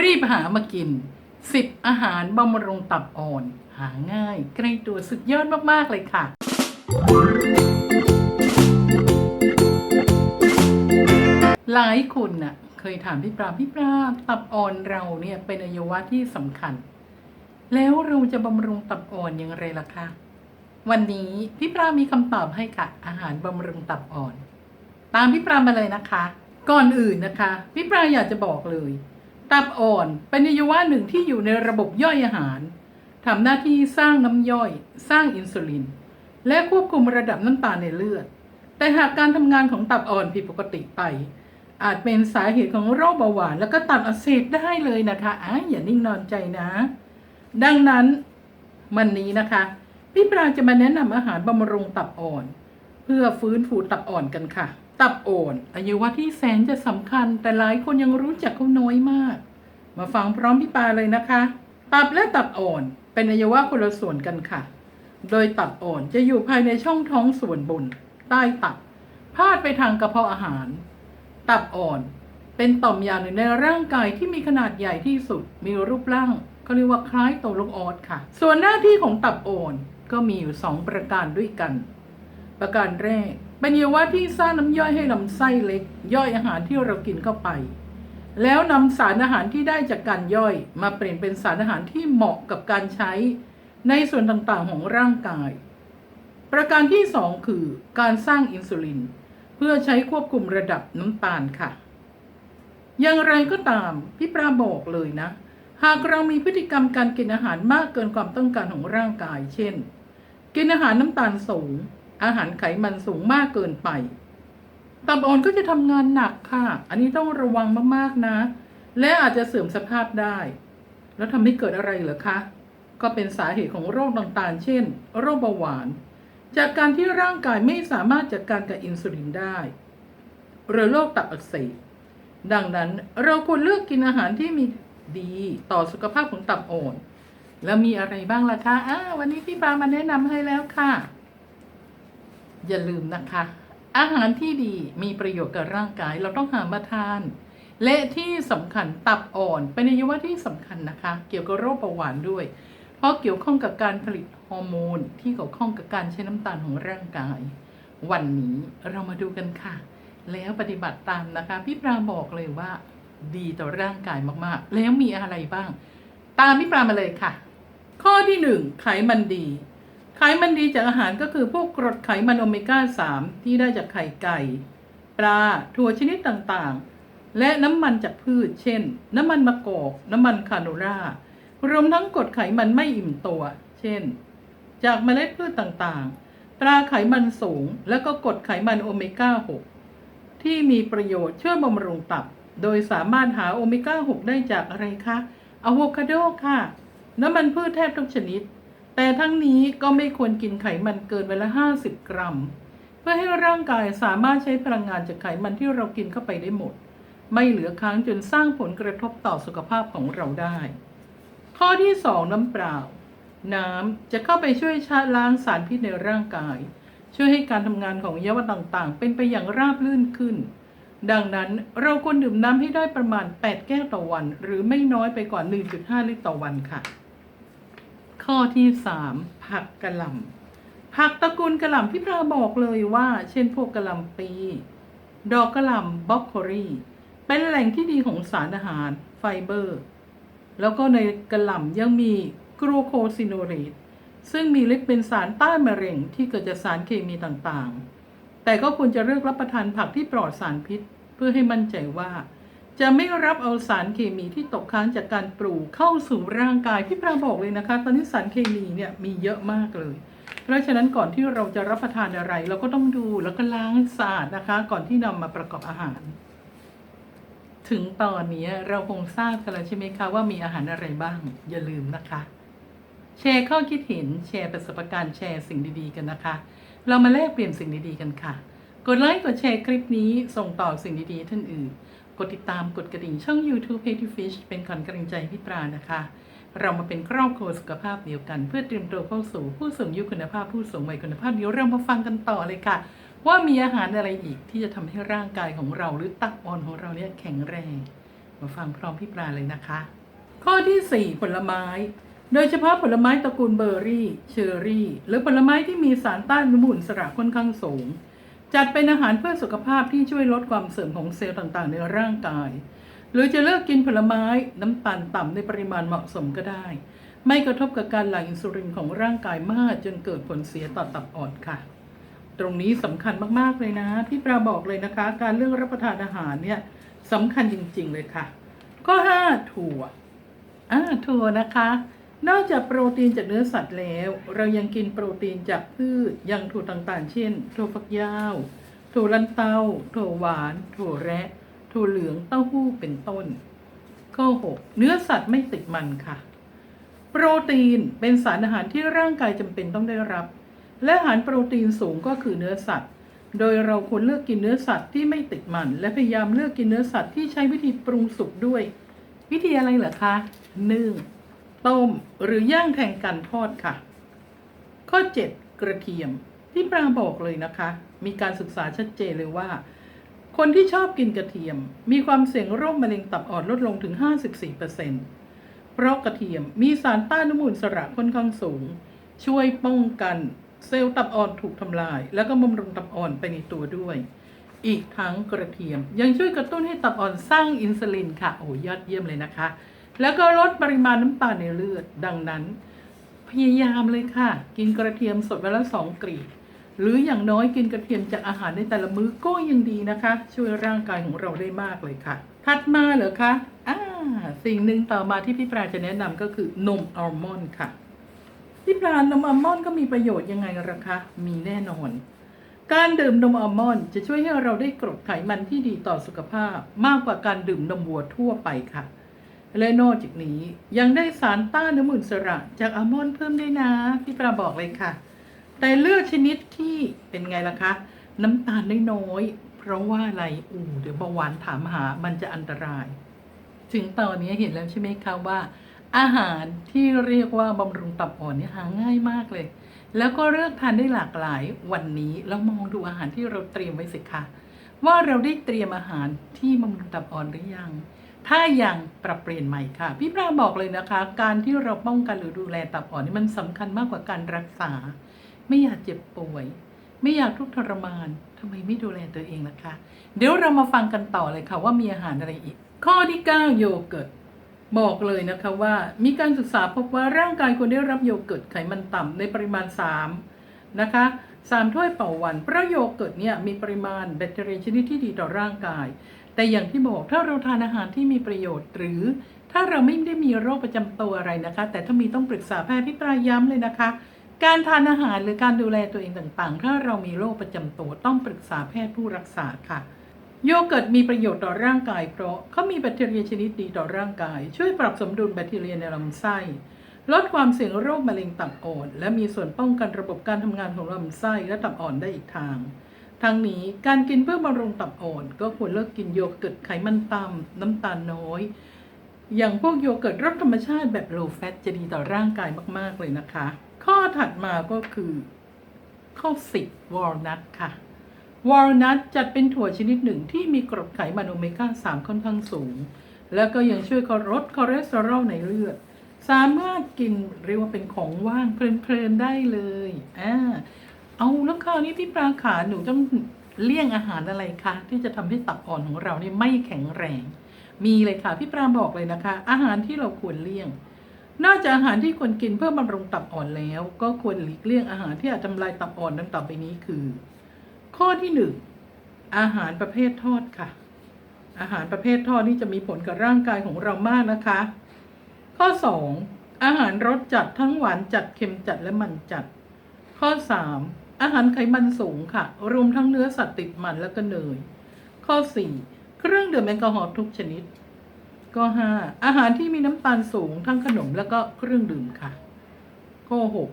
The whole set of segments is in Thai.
รีบหามากิน 10 อาหารบำรุงตับอ่อน หาง่าย ใกล้ตัวสุดยอดมาก ๆ เลยค่ะ หลายคนน่ะ เคยถามพี่ปราพี่ปราตับอ่อนเราเนี่ยเป็นอวัยวะที่สำคัญ แล้วเราจะบำรุงตับอ่อนอย่างไรล่ะคะวันนี้พี่ปรามีคำตอบให้ค่ะ อาหารบำรุงตับอ่อน ตามพี่ปรามาเลยนะคะ ก่อนอื่นนะคะ พี่ปราอยากจะบอกเลย ตับอ่อนเป็นอวัยวะหนึ่งที่อยู่ในระบบย่อยอาหารทำหน้าที่สร้างน้ำย่อย สร้างอินซูลิน และควบคุมระดับน้ำตาลในเลือด แต่หากการทำงานของตับอ่อนผิดปกติไป อาจเป็นสาเหตุของโรคเบาหวาน แล้วก็ตับอักเสบได้เลยนะคะอะอย่านิ่งนอนใจนะ ดังนั้นวันนี้นะคะ พี่ปราจะมาแนะนำอาหารบำรุงตับอ่อน เพื่อฟื้นฟูตับอ่อนกันค่ะ ตับอ่อนอายุวะที่แสนจะสำคัญ แต่หลายคนยังรู้จักเขาน้อยมาก มาฟังพร้อมพี่ปาเลยนะคะ ตับและตับอ่อนเป็นอายุวะคนละส่วนกันค่ะ โดยตับอ่อนจะอยู่ภายในช่องท้องส่วนบน ใต้ตับ พาดไปทางกระเพาะอาหาร ตับอ่อนเป็นต่อมยาหนึ่งในร่างกายที่มีขนาดใหญ่ที่สุด มีรูปร่างก็เรียกว่าคล้ายตัวลูกออสค่ะ ส่วนหน้าที่ของตับอ่อนก็มีอยู่สองประการด้วยกัน ประการแรก เป็นอวัยวะที่สร้างน้ำย่อยให้ลำไส้เล็ก ย่อยอาหารที่เรากินเข้าไป แล้วนำสารอาหารที่ได้จากการย่อย มาเปลี่ยนเป็นสารอาหารที่เหมาะกับการใช้ ในส่วนต่างๆของร่างกาย ประการที่สองคือ การสร้างอินซูลิน เพื่อใช้ควบคุมระดับน้ำตาลค่ะ อย่างไรก็ตามพี่ปราบอกเลยนะ หากเรามีพฤติกรรมการกินอาหารมากเกินความต้องการของร่างกาย เช่น กินอาหารน้ำตาลสูง อาหารไขมันสูงมากเกินไปตับอ่อนก็จะทำงานหนักค่ะ อันนี้ต้องระวังมากๆนะ และอาจจะเสื่อมสภาพได้ แล้วทำให้เกิดอะไรเหรอคะ ก็เป็นสาเหตุของโรคต่างๆ เช่น โรคเบาหวาน จากการที่ร่างกายไม่สามารถจัดการกับอินซูลินได้หรือโรคตับอักเสบ ดังนั้นเราควรเลือกกินอาหารที่มีดีต่อสุขภาพของตับอ่อน แล้วมีอะไรบ้างล่ะคะอ่าวันนี้พี่ปามาแนะนำให้แล้วค่ะ อย่าลืมนะคะ อาหารที่ดีมีประโยชน์กับร่างกายเราต้องหามาทาน และที่สำคัญตับอ่อนเป็นอวัยวะที่สำคัญนะคะ เกี่ยวกับโรคเบาหวานด้วย เพราะเกี่ยวข้องกับการผลิตฮอร์โมนที่เกี่ยวข้องกับการใช้น้ำตาลของร่างกาย วันนี้เรามาดูกันค่ะ แล้วปฏิบัติตามนะคะ พี่ปราบอกเลยว่า ดีต่อร่างกายมากๆ แล้วมีอะไรบ้าง ตามพี่ปรามาเลยค่ะ ข้อที่หนึ่งไขมันดี ไขมันดีจากอาหารก็คือพวกกรดไขมันโอเมก้า 3 ที่ได้จากไข่ไก่ ปลาถั่วชนิดต่างๆ และน้ำมันจากพืช เช่น น้ำมันมะกอกน้ำมันคาโนล่ารวมทั้งกรดไขมันไม่อิ่มตัว เช่น จากเมล็ดพืชต่างๆตราไขมันสูง และก็กรดไขมันโอเมก้า 6 ที่มีประโยชน์ช่วยบำรุงตับ โดยสามารถหาโอเมก้า 6 ได้จากอะไรคะอะโวคาโดค่ะ น้ำมันพืชแทบทุกชนิด แต่ทั้งนี้ก็ไม่ควรกินไขมันเกินเวลา50 กรัม เพื่อให้ร่างกายสามารถใช้พลังงานจากไขมันที่เรากินเข้าไปได้หมด ไม่เหลือค้างจนสร้างผลกระทบต่อสุขภาพของเราได้ ข้อที่ 2 น้ำเปล่า น้ำจะเข้าไปช่วยชะล้างสารพิษในร่างกาย ช่วยให้การทำงานของอวัยวะต่างๆ เป็นไปอย่างราบรื่นขึ้น ดังนั้นเราควรดื่มน้ำให้ได้ประมาณ 8 แก้วต่อวัน หรือไม่น้อยไปกว่า 1.5 ลิตรต่อวันค่ะ ข้อที่3ผักกะหล่ำผักตระกูลกะหล่ำพี่ปลาบอกเลยว่า เช่นพวกกะหล่ำปี ดอกกะหล่ำบล็อกโครีเป็นแหล่งที่ดีของสารอาหารไฟเบอร์ แล้วก็ในกระหล่ำยังมีกรูโคซิโนเรตซึ่งมีฤทธิ์เป็นสารต้านมะเร็งที่เกิดจากสารเคมีต่างๆ แต่ก็ควรจะเลือกรับประทานผักที่ปลอดสารพิษ เพื่อให้มั่นใจว่า จะไม่รับเอาสารเคมีที่ตกค้างจากการปลูกเข้าสู่ร่างกายพี่ปราบอกเลยนะคะ ตอนนี้สารเคมีเนี่ยมีเยอะมากเลย เพราะฉะนั้นก่อนที่เราจะรับประทานอะไร เราก็ต้องดูแล้วก็ล้างสะอาดนะคะ ก่อนที่นำมาประกอบอาหาร ถึงตอนนี้เราคงทราบกันแล้วใช่ไหมคะว่ามีอาหารอะไรบ้าง อย่าลืมนะคะ แชร์ข้อคิดเห็นแชร์ประสบการณ์แชร์สิ่งดีๆกันนะคะ เรามาแลกเปลี่ยนสิ่งดีๆกันค่ะ กดไลค์กดแชร์คลิปนี้ส่งต่อสิ่งดีๆท่านอื่น กดติดตามกดกระดิ่งช่อง YouTube h a t y Fish เป็นขวัญกำลังใจพี่ปรานะคะ เรามาเป็นครอบครัวสุขภาพเดียวกัน เพื่อเตรียมตัวเข้าสู่ผู้สูงอายุคุณภาพผู้สูงวัยคุณภาพเดี๋ยวเรามาฟังกันต่อเลยค่ะ ว่ามีอาหารอะไรอีกที่จะทำให้ร่างกายของเราหรือตับอ่อนของเราเนี่ยแข็งแรง มาฟังพร้อมพี่ปลาเลยนะคะ ข้อที่ 4 ผลไม้ โดยเฉพาะผลไม้ตระกูลเบอร์รี่ เชอร์รี่ หรือผลไม้ที่มีสารต้านอนุมูลอิสระค่อนข้างสูง จัดเป็นอาหารเพื่อสุขภาพที่ช่วยลดความเสื่อมของเซลล์ต่างๆ ในร่างกาย หรือจะเลิกกินผลไม้น้ำตาลต่ำในปริมาณเหมาะสมก็ได้ ไม่กระทบกับการหลั่งอินซูลินของร่างกายมาก จนเกิดผลเสียต่อตับอ่อนค่ะ ตรงนี้สำคัญมากๆเลยนะ พี่ปราบอกเลยนะคะ การเรื่องรับประทานอาหารเนี่ยสำคัญจริง ๆ เลยค่ะ ข้อ 5 ถั่วอ่าถั่วนะคะ นอกจากโปรตีนจากเนื้อสัตว์แล้ว เรายังกินโปรตีนจากพืชอย่างถั่วต่างๆ เช่น ถั่วฝักยาว ถั่วลันเตา ถั่วหวาน ถั่วแระ ถั่วเหลือง เต้าหู้ เป็นต้น ข้อ 6 เนื้อสัตว์ไม่ติดมันค่ะ โปรตีนเป็นสารอาหารที่ร่างกายจำเป็นต้องได้รับ และอาหารโปรตีนสูงก็คือเนื้อสัตว์ โดยเราควรเลือกกินเนื้อสัตว์ที่ไม่ติดมัน และพยายามเลือกกินเนื้อสัตว์ที่ใช้วิธีปรุงสุกด้วย วิธีอะไรเหรอคะนึ่ง ต้ม หรือย่างแทนการทอดค่ะ ข้อ 7 กระเทียมที่ปราบอกเลยนะคะ มีการศึกษาชัดเจนเลยว่า คนที่ชอบกินกระเทียม มีความเสี่ยงโรคมะเร็งตับอ่อนลดลงถึง 54%เพราะกระเทียมมีสารต้านอนุมูลอิสระค่อนข้างสูง ช่วยป้องกันเซลล์ตับอ่อนถูกทำลาย แล้วก็บำรุงตับอ่อนไปในตัวด้วย อีกทั้งกระเทียมยังช่วยกระตุ้นให้ตับอ่อนสร้างอินซูลินค่ะ โอ้ยอดเยี่ยมเลยนะคะ แล้วก็ลดปริมาณน้ำตาลในเลือด ดังนั้น พยายามเลยค่ะ กินกระเทียมสดวันละสองกรีดหรืออย่างน้อยกินกระเทียมจากอาหารในแต่ละมื้อก็ยังดีนะคะ ช่วยร่างกายของเราได้มากเลยค่ะ ถัดมาเหรอคะอ่าสิ่งหนึ่งต่อมาที่พี่ปราจะแนะนำก็คือนมอัลมอนด์ค่ะ พี่ปลานมอัลมอนด์ก็มีประโยชน์ยังไงล่ะคะ มีแน่นอน การดื่มนมอัลมอนด์จะช่วยให้เราได้กรดไขมันที่ดีต่อสุขภาพ มากกว่าการดื่มนมวัวทั่วไปค่ะ และนอกจากนี้ยังได้สารต้านอนุมูลอิสระจากอัลมอนด์เพิ่มด้วยนะ พี่ปลาบอกเลยค่ะ แต่เลือกชนิดที่เป็นไงล่ะคะ น้ำตาลน้อยๆเพราะว่าอะไรอูเดี๋ยวเบาหวานถามหามันจะอันตราย ถึงตอนนี้เห็นแล้วใช่ไหมคะว่า อาหารที่เรียกว่าบำรุงตับอ่อนเนี่ยหาง่ายมากเลย แล้วก็เลือกทานได้หลากหลายวันนี้เรามองดูอาหารที่เราเตรียมไว้สิคะว่าเราได้เตรียมอาหารที่บำรุงตับอ่อนหรือยัง ถ้ายังปรับเปลี่ยนใหม่ค่ะ พี่ปราบอกเลยนะคะ การที่เราป้องกันหรือดูแลตับอ่อนนี่มันสำคัญมากกว่าการรักษา ไม่อยากเจ็บป่วย ไม่อยากทุกข์ทรมานทำไมไม่ดูแลตัวเองล่ะคะเดี๋ยวเรามาฟังกันต่อเลยค่ะว่ามีอาหารอะไรอีก ข้อที่ 9 โยเกิร์ตบอกเลยนะคะว่ามีการศึกษาพบว่าร่างกายควรได้รับโยเกิร์ตไขมันต่ำในปริมาณ 3 นะคะ3ถ้วยต่อวันเพราะโยเกิร์ตเนี่ยมีปริมาณแบคทีเรียชนิดที่ดีต่อร่างกาย แต่อย่างที่บอกถ้าเราทานอาหารที่มีประโยชน์ หรือถ้าเราไม่ได้มีโรคประจำตัวอะไรนะคะ แต่ถ้ามีต้องปรึกษาแพทย์ที่ปลายย้ำเลยนะคะ การทานอาหารหรือการดูแลตัวเองต่างๆ ถ้าเรามีโรคประจำตัวต้องปรึกษาแพทย์ผู้รักษาค่ะโยเกิร์ตมีประโยชน์ต่อร่างกายเพราะเขามีแบคทีเรียชนิดดีต่อร่างกาย ช่วยปรับสมดุลแบคทีเรียในลำไส้ลดความเสี่ยงโรคมะเร็งตับอ่อน และมีส่วนป้องกันระบบการทำงานของลำไส้และตับอ่อนได้อีกทาง ทั้งนี้การกินเพื่อบำรุงตับอ่อน ก็ควรเลิกกินโยเกิร์ตไขมันต่ำน้ำตาลน้อย อย่างพวกโยเกิร์ตรสธรรมชาติแบบ low fat จะดีต่อร่างกายมาก ๆ เลยนะคะ ข้อถัดมาก็คือข้อ10 walnut ค่ะวอลนัทจัดเป็นถั่วชนิดหนึ่งที่มีกรดไขมันโอเมก้า 3 ค่อนข้างสูง แล้วก็ยังช่วยลดคอเลสเตอรอลในเลือด สามารถกินเรียกว่าเป็นของว่างเพลินๆได้เลยอ่า เอาแล้วคราวนี้พี่ปลาขาหนูต้องเลี่ยงอาหารอะไรคะที่จะทำให้ตับอ่อนของเรานี่ไม่แข็งแรง มีเลยค่ะพี่ปลาบอกเลยนะคะ อาหารที่เราควรเลี่ยง นอกจากอาหารที่ควรกินเพื่อบำรุงตับอ่อนแล้ว ก็ควรหลีกเลี่ยงอาหารที่อาจทำลายตับอ่อนดังต่อไปนี้คือ ข้อที่หนึ่งอาหารประเภททอดค่ะ อาหารประเภททอดนี่จะมีผลกับร่างกายของเรามากนะคะ ข้อสองอาหารรสจัดทั้งหวานจัดเค็มจัดและมันจัด ข้อสาม อาหารไขมันสูงค่ะ รวมทั้งเนื้อสัตว์ติดมันและก็เนย ข้อสี่เครื่องดื่มแอลกอฮอล์ทุกชนิด ข้อห้าอาหารที่มีน้ำตาลสูงทั้งขนมและก็เครื่องดื่มค่ะ ข้อหก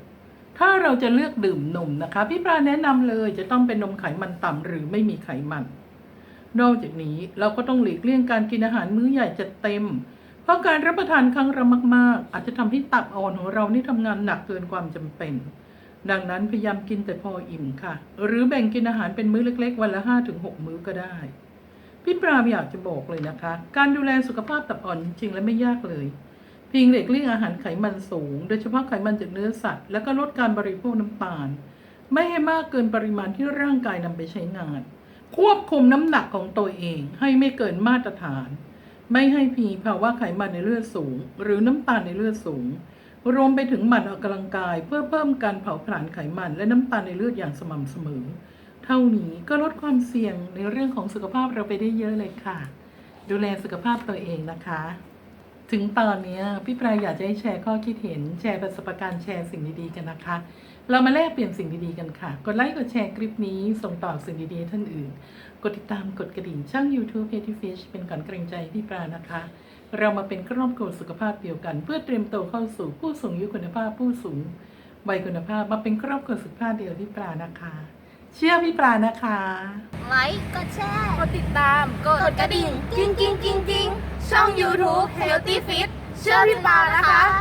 ถ้าเราจะเลือกดื่มนมนะคะ พี่ปลาแนะนำเลยจะต้องเป็นนมไขมันต่ำหรือไม่มีไขมัน นอกจากนี้เราก็ต้องหลีกเลี่ยงการกินอาหารมื้อใหญ่จัดเต็ม เพราะการรับประทานครั้งละมาก ๆ อาจจะทำให้ตับอ่อนของเรานี่ทำงานหนักเกินความจำเป็น ดังนั้นพยายามกินแต่พออิ่มค่ะ หรือแบ่งกินอาหารเป็นมื้อเล็ก ๆ วันละ 5-6 มื้อก็ได้ พี่ปรามอยากจะบอกเลยนะคะ การดูแลสุขภาพตับอ่อนจริงแล้วไม่ยากเลยเพียงหลีกเลี่ยงอาหารไขมันสูง โดยเฉพาะไขมันจากเนื้อสัตว์ แล้วก็ลดการบริโภคน้ำตาล ไม่ให้มากเกินปริมาณที่ร่างกายนำไปใช้งาน ควบคุมน้ำหนักของตัวเองให้ไม่เกินมาตรฐาน ไม่ให้มีภาวะไขมันในเลือดสูง หรือน้ำตาลในเลือดสูง รวมไปถึงหมั่นออกกำลังกาย เพื่อเพิ่มการเผาผลาญไขมัน และน้ำตาลในเลือดอย่างสม่ำเสมอ เท่านี้ก็ลดความเสี่ยงในเรื่องของสุขภาพเราไปได้เยอะเลยค่ะ ดูแลสุขภาพตัวเองนะคะ ถึงตอนนี้พี่ปรายอยากจะให้แชร์ข้อคิดเห็น แชร์ประสบการณ์แชร์สิ่งดีๆกันนะคะ เรามาแลกเปลี่ยนสิ่งดีๆกันค่ะ กดไลค์ กดแชร์คลิปนี้ ส่งต่อสิ่งดีๆท่านอื่น กดติดตาม กดกระดิ่งช่อง YouTube p a t y Fish เป็นก่อนเกรงใจพี่ปรานะคะ เรามาเป็นครอบครัวสุขภาพเดียวกัน เพื่อเตรียมตัวเข้าสู่ผู้สูงอายุคุณภาพผู้สูงวัยคุณภาพ มาเป็นครอบครัวสุขภาพเดียวพี่ปรานะคะ เชื่อพี่ปรานะคะ ไลค์ กดแชร์ กดติดตาม กดกระดิ่ง กิ้งกิ้งกิ้งกิ้งช่อง YouTube Healthy Fit เชื่อพี่ปลานะคะ